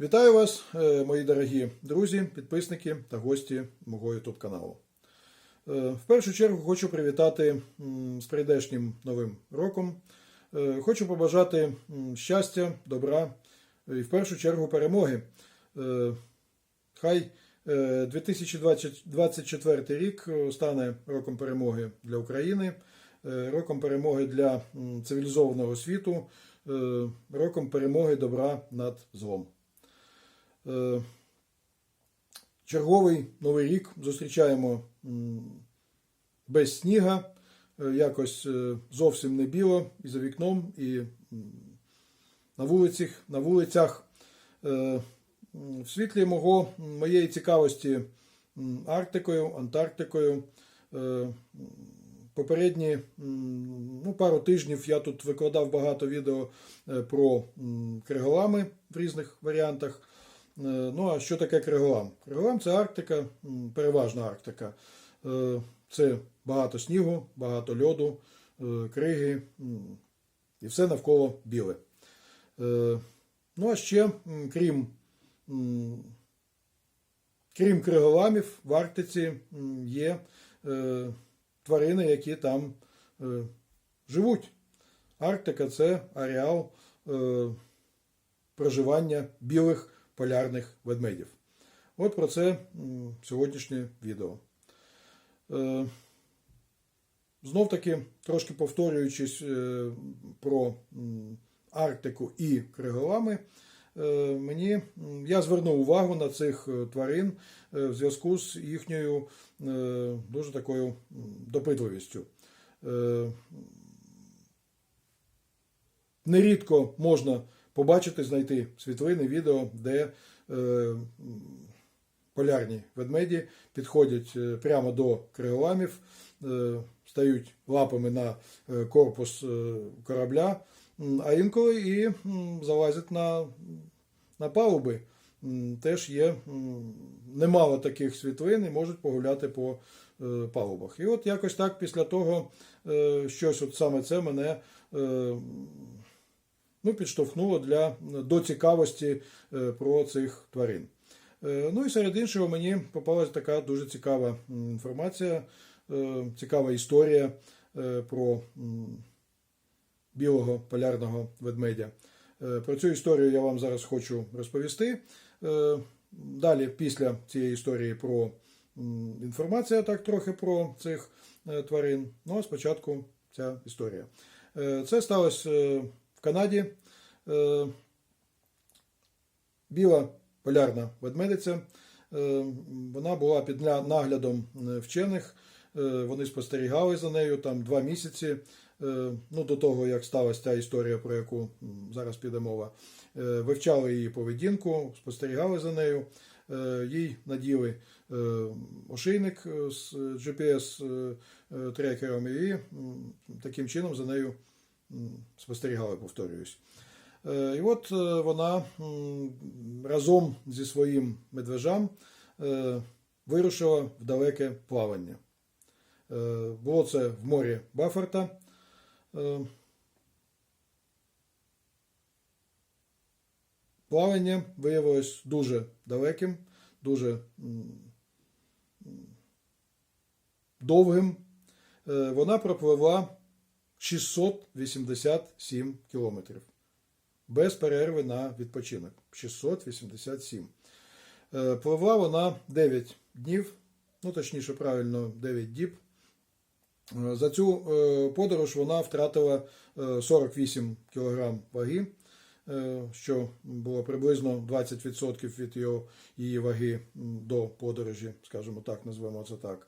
Вітаю вас, е, мої дорогі друзі, підписники та гості мого YouTube каналу. Е, В першу чергу хочу привітати з прийдешнім новим роком. Е, Хочу побажати щастя, добра і в першу чергу перемоги. Хай е, 2024 рік стане роком перемоги для України, роком перемоги для цивілізованого світу, роком перемоги добра над злом. Е, Черговий новий рік зустрічаємо без сніга, е, якось е, зовсім не біло і за вікном, і на вулицях. На вулицях. В світлі мого, моєї цікавості Арктикою, Антарктикою. Попередні ну, пару тижнів я тут викладав багато відео про криголами в різних варіантах. Е, Ну, а що таке криголам? Криголам це Арктика, переважна Арктика. Е, Це багато снігу, багато льоду, е, криги і все навколо біле. Ну, а ще, крім, крім криголамів, в Арктиці є тварини, які там живуть. Арктика це ареал проживання білих полярних ведмедів. От про це сьогоднішнє відео. Е, Знов таки, трошки повторюючись е, про Арктику і Криголами, е, мені, я звернув увагу на цих тварин в зв'язку з їхньою дуже такою допитливістю. Нерідко можна побачити, знайти світлини, відео, де е, полярні ведмеді підходять е, прямо до криголамів, е, стають лапами на е, корпус е, корабля, а інколи і залазять на, на палуби. Теж є немало таких світлин і можуть погуляти по палубах. І от якось так після того щось от саме це мене ну, підштовхнуло для, до цікавості е, про цих тварин. Е, Ну і серед іншого мені попалася така дуже цікава інформація, е, цікава історія е, про білого полярного ведмедя. Е, Про цю історію я вам зараз хочу розповісти. Е, Далі, після цієї історії про інформація, так трохи про цих е, тварин. Ну а спочатку ця історія. Е, Це сталося е, Канаді. Е, Біла полярна ведмедиця. Е, Вона була під наглядом е, вчених. Вони спостерігали за нею там два місяці. Ну, до того, як сталася ця історія, про яку зараз піде мова. Вивчали її поведінку, спостерігали за нею. Їй наділи ошейник е, з GPS-трекером і таким чином за нею спостерігали, повторююсь. Е, І от е, вона разом зі своїм медвежам е, вирушила в далеке плавання. Було це в морі Бафферта. Е, Плавання виявилось дуже далеким, дуже довгим. Вона пропливла 687 кілометрів без перерви на відпочинок. 687. Е, Пливла вона 9 днів, ну точніше, правильно, 9 діб. Е, За цю е, подорож вона втратила е, 48 кг ваги, що було приблизно 20% від її ваги до подорожі, скажімо так, назвемо це так.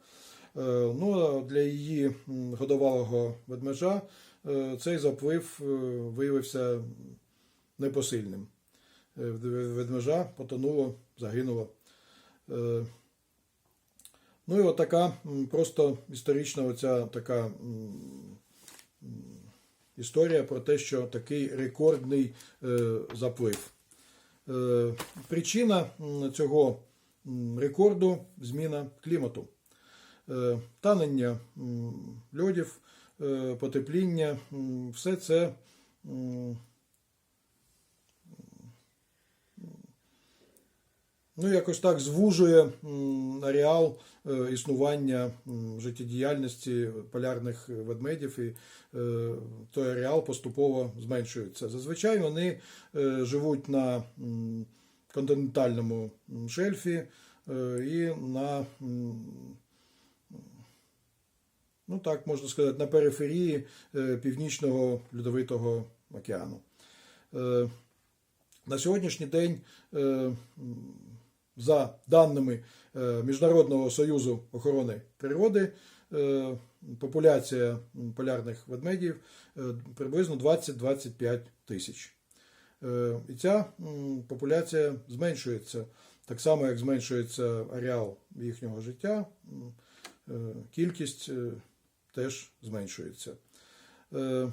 Е, Ну, для її м, годовалого ведмежа е, цей заплив е, виявився непосильним. Ведмежа потонуло, загинуло. Ну і от така просто історична оця така історія про те, що такий рекордний заплив. Причина цього рекорду зміна клімату. Е, Танення льодів, е, потепління, все це ну, якось так звужує ареал е, існування життєдіяльності полярних ведмедів, і той ареал поступово зменшується. Зазвичай вони живуть на континентальному шельфі і на, ну так можна сказати, на периферії е, Північного Льодовитого океану. Е, На сьогоднішній день, е, за даними Міжнародного союзу охорони природи, популяція полярних ведмедів приблизно 20-25 тисяч. І ця популяція зменшується так само, як зменшується ареал їхнього життя, кількість теж зменшується. Е,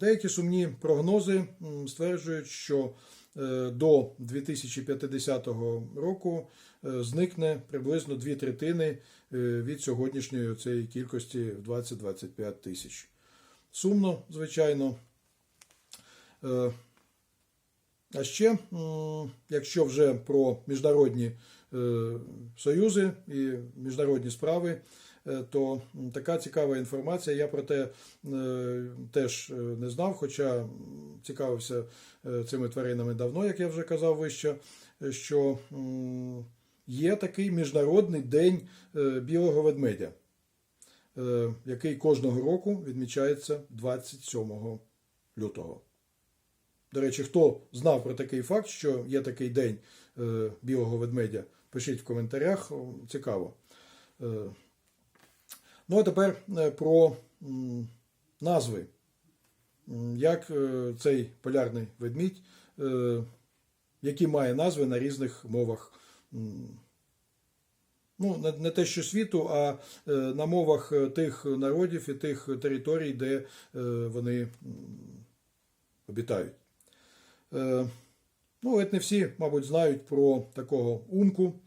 Деякі сумні прогнози стверджують, що е, до 2050 року е, зникне приблизно дві третини від сьогоднішньої цієї кількості в 20-25 тисяч. Сумно, звичайно. А ще, якщо вже про міжнародні союзи і міжнародні справи, е, то така цікава інформація. Я про те е, теж е, не знав, хоча цікавився е, цими тваринами давно, як я вже казав вище, е, що є такий міжнародний день е, білого ведмедя, е, який кожного року відмічається 27 лютого. До речі, хто знав про такий факт, що є такий день е, білого ведмедя, пишіть в коментарях, цікаво. Е, Ну, а тепер е, про назви. Як е, цей полярний ведмідь, які має назви на різних мовах. Ну, не- те, що світу, а на мовах тих народів і тих територій, де вони обітають. Ну, от не всі, мабуть, знають про такого умку е,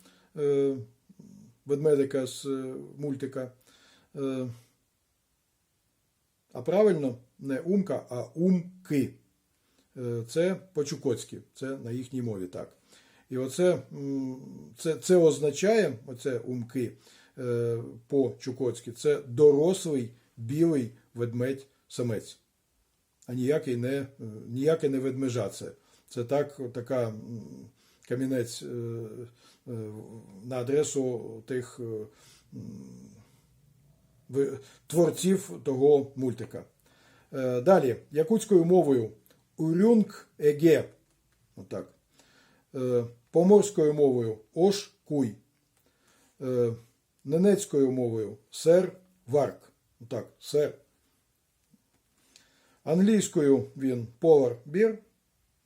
ведмедика з е, мультика. Е, А правильно не умка, а умки. Е, Це по-чукотськи, це на їхній мові так. І оце це, це означає, оце умки е, по-чукотськи, це дорослий білий ведмедь-самець. А ніякий не, е, ніяке не ведмежа це. Це так, така камінець е, е, на адресу тих е, творців того мультика. Е, Далі, якутською мовою урюнг еге. Отак. Е, Поморською мовою ош куй. Е, Ненецькою мовою сер варк. Отак, сер. Англійською він полар бір,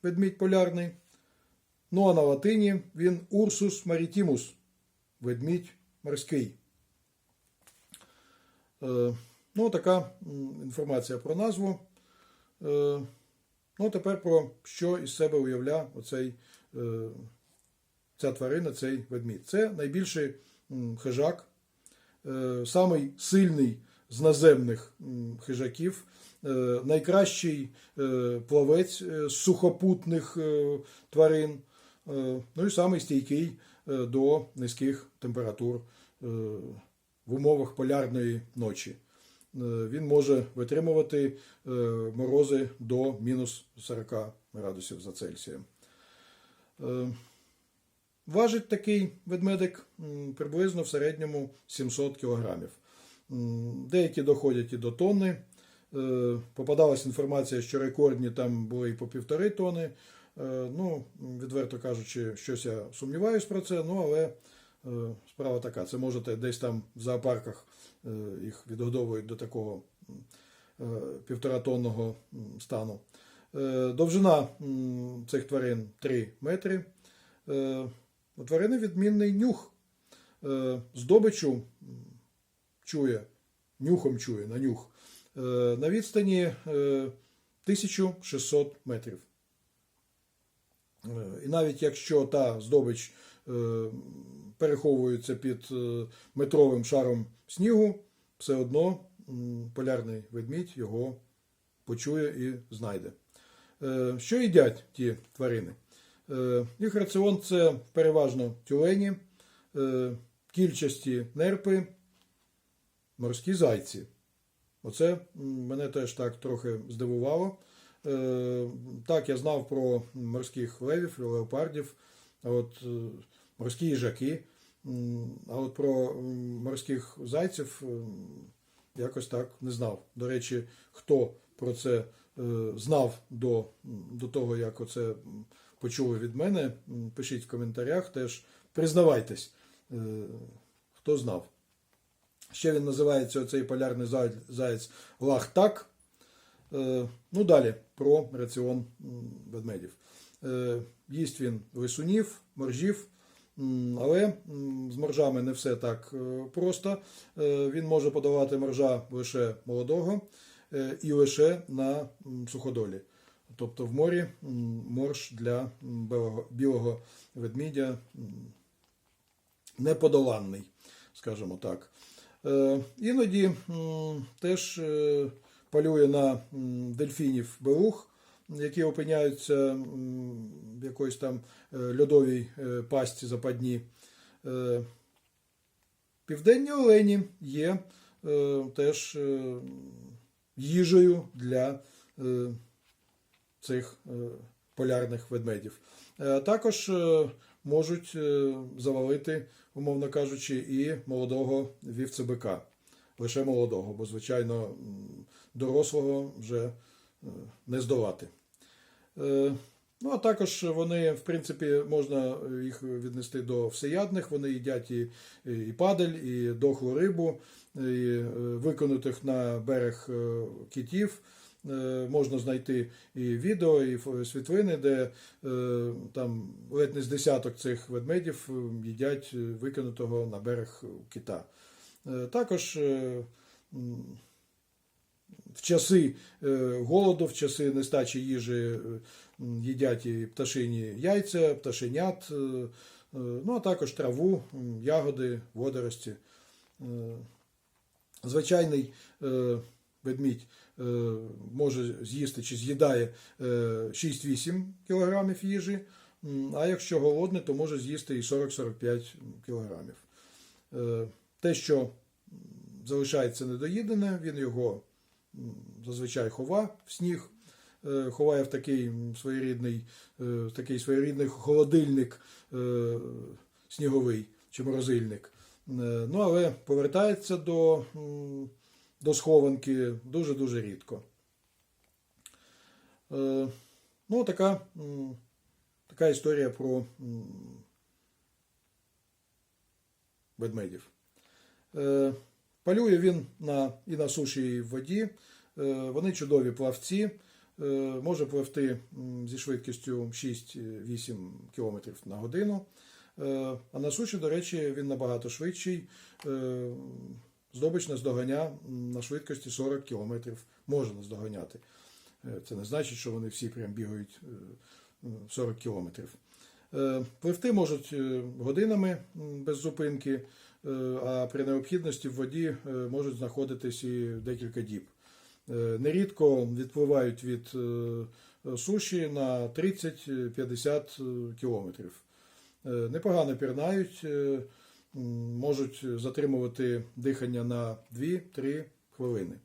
ведмідь полярний. Ну а на латині він Урсус Марітімус, ведмідь морський. Е, Ну, така інформація про назву. Е, Ну, тепер про що із себе уявляє оцей, е, ця тварина, цей ведмідь. Це найбільший хижак, самий сильний з наземних хижаків, найкращий плавець з сухопутних тварин, ну і самий стійкий е, до низьких температур е, в умовах полярної ночі. Е, Він може витримувати е, морози до мінус 40 градусів за Цельсієм. Е, Важить такий ведмедик приблизно в середньому 700 кілограмів. М, Деякі доходять і до тонни. Е, Попадалась інформація, що рекордні там були і по півтори тони. Е, Ну, відверто кажучи, щось я сумніваюсь про це, ну але е, справа така. Це можете десь там в зоопарках їх відгодовують до такого півторатонного стану. Довжина цих тварин 3 метри. У тварини відмінний нюх. Здобичу чує, нюхом чує на нюх. Е, На відстані е, 1600 метрів. Е, І навіть якщо та здобич е, переховується під е, метровим шаром снігу, все одно полярний ведмідь його почує і знайде. Е, Що їдять ті тварини? Е, Їх раціон це переважно тюлені, е, кільчасті нерпи, морські зайці. Оце мене теж так трохи здивувало. Е, Так, я знав про морських левів леопардів, от е, морські їжаки, а от про морських зайців якось так не знав. До речі, хто про це е, знав до, до того, як оце почули від мене, пишіть в коментарях, теж признавайтесь, хто знав. Ще він називається оцей полярний заєць лахтак. Е, Ну, далі про раціон ведмедів. Е, Їсть він лисунів, моржів, але з моржами не все так е, просто. Він може подавати моржа лише молодого і лише на суходолі. Тобто в морі морж для білого, білого ведмідя неподоланний, скажімо так. Е, Іноді теж е, полює на дельфінів белух, які опиняються в якоїсь там е, льодовій пастці западні. Південні олені є теж їжею для цих полярних ведмедів. Також можуть е, завалити, умовно кажучи, і молодого вівцебика. Лише молодого, бо, звичайно, дорослого вже е, не здолати. Е, Ну, а також вони, в принципі, можна їх віднести до всеядних. Вони їдять і, і падаль, і дохлу рибу, і виконутих на берег китів. Е, Можна знайти і відео, і світлини, де е, там ледь не з десяток цих ведмедів е, їдять викинутого на берег кита. Також в часи голоду, в часи нестачі їжі їдять і пташині яйця, пташенят, ну а також траву, ягоди, водорості. Звичайний ведмідь е, може з'їсти чи з'їдає е, 6-8 кг їжі, а якщо голодний, то може з'їсти і 40-45 кг. Е, Те, що залишається недоїдене, він його зазвичай хова в сніг, е, ховає в такий своєрідний, е, в такий своєрідний холодильник е, сніговий чи морозильник. Е, Ну, але повертається до, до схованки дуже-дуже рідко. Е, Ну, така, така історія про ведмедів. Е, Полює він на, і на суші, і в воді. Е, Вони чудові плавці. Може пливти зі швидкістю 6-8 км на годину. А на суші, до речі, він набагато швидший. Е, Здобич наздоганя на швидкості 40 км може наздоганяти. Е, Це не значить, що вони всі прям бігають е, 40 кілометрів. Е, Пливти можуть е, годинами без зупинки, е, а при необхідності в воді е, можуть знаходитись і декілька діб. Е, Нерідко відпливають від е, суші на 30-50 кілометрів. Е, Непогано пірнають, е, можуть затримувати дихання на 2-3 хвилини.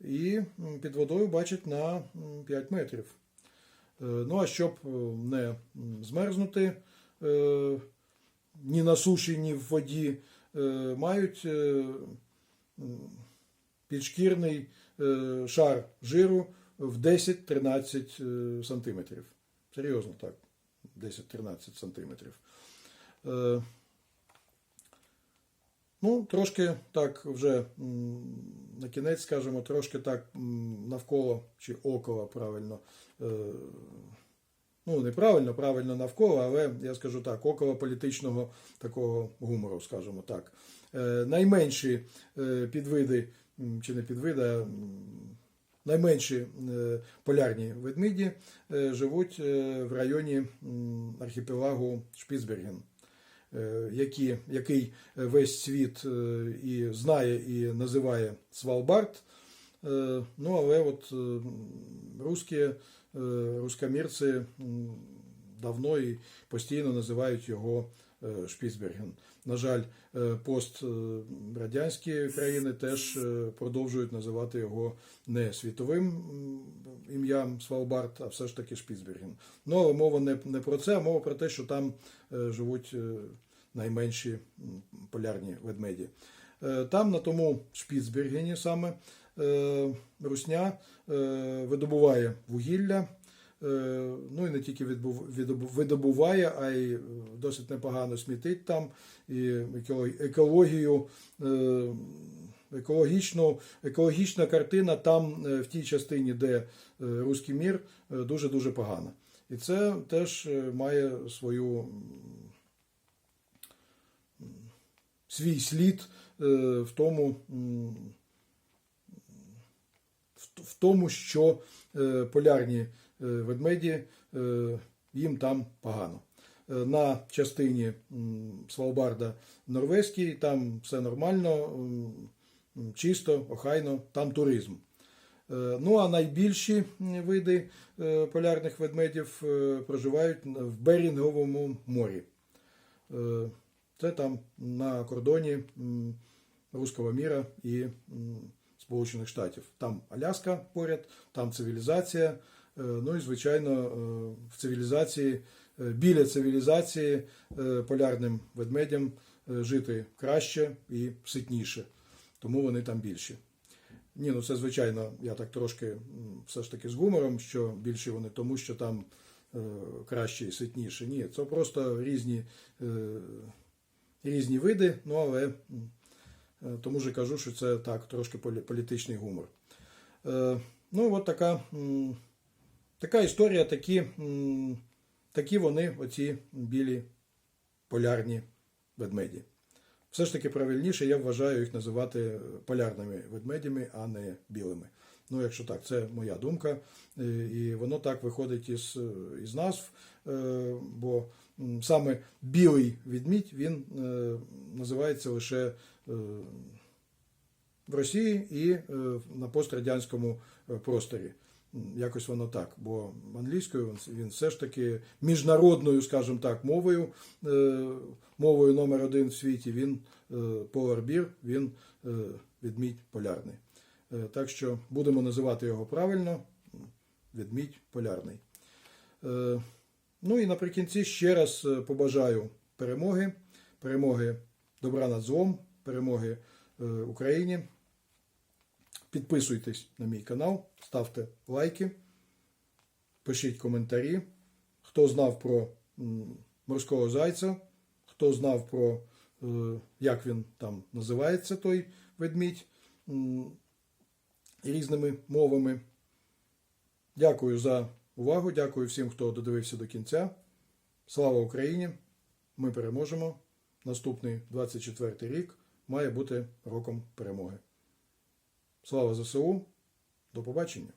І під водою бачать на 5 метрів. Е, Ну а щоб е, не змерзнути е, ні на суші, ні в воді, мають підшкірний шар жиру в 10-13 е, сантиметрів. Серйозно так, 10-13 сантиметрів. Ну, трошки так вже на кінець, скажімо, трошки так навколо чи около правильно. е, Ну, неправильно, правильно навколо, але я скажу так, около політичного такого гумору, скажімо так. Е, Найменші е, підвиди, чи не підвиди, а найменші полярні ведмеді живуть в районі архіпелагу Шпіцберген які, який весь світ е, і знає, і називає Свалбард. Е, Ну, але от е, русські, е, рускомірці давно і постійно називають його е, Шпіцберген. На жаль, е, пострадянські країни теж е, продовжують називати його не світовим ім'ям Свалбард, а все ж таки Шпіцберген. Ну, але мова не, не про це, а мова про те, що там е, живуть е, найменші полярні ведмеді. Е, Там, на тому Шпіцбергені саме, е, Русня е, видобуває вугілля. Е, Ну і не тільки видобуває, а й е, досить непогано смітить там і екологію. е, Екологічну, екологічна картина там в тій частині, де руський мір, е, дуже-дуже погана. І це теж має свою свій слід в тому, в- тому, що полярні ведмеді е, їм там погано. Е, На частині Свалбарда норвезькій там все нормально, чисто, охайно, там туризм. Е, Ну а найбільші види е, полярних ведмедів е, проживають в Берінговому морі. Е, Це там на кордоні Руського міра і Сполучених Штатів. Там Аляска поряд, там цивілізація. Е, Ну і, звичайно, е, в цивілізації, е, біля цивілізації полярним ведмедям жити краще і ситніше. Тому вони там більші. Ні, ну це звичайно, я так трошки все ж таки з гумором, що більші вони тому, що там краще і ситніше. Ні, це просто різні, різні види, ну але тому ж і кажу, що це так, трошки політичний гумор. Ну, от така, така історія, такі, такі вони, оці білі полярні ведмеді. Все ж таки правильніше, я вважаю їх називати полярними ведмедями, а не білими. Ну, якщо так, це моя думка. Е, І воно так виходить із, із назв, е, бо саме білий ведмідь він е, називається лише в Росії і на пострадянському просторі. Якось воно так, бо англійською він- все ж таки міжнародною, скажімо так, мовою, е, мовою номер один в світі, він е, Polar Bear, він е, ведмідь полярний. Е, Так що будемо називати його правильно ведмідь полярний. Е, Ну і наприкінці ще раз е, побажаю перемоги, перемоги добра над злом, перемоги е, Україні. Підписуйтесь на мій канал, ставте лайки, пишіть коментарі. Хто знав про морського зайця, хто знав про, е, як він там називається, той ведмідь різними мовами. Дякую за увагу. Дякую всім, хто додивився до кінця. Слава Україні! Ми переможемо. Наступний 24 рік має бути роком перемоги. Слава ЗСУ. До побачення.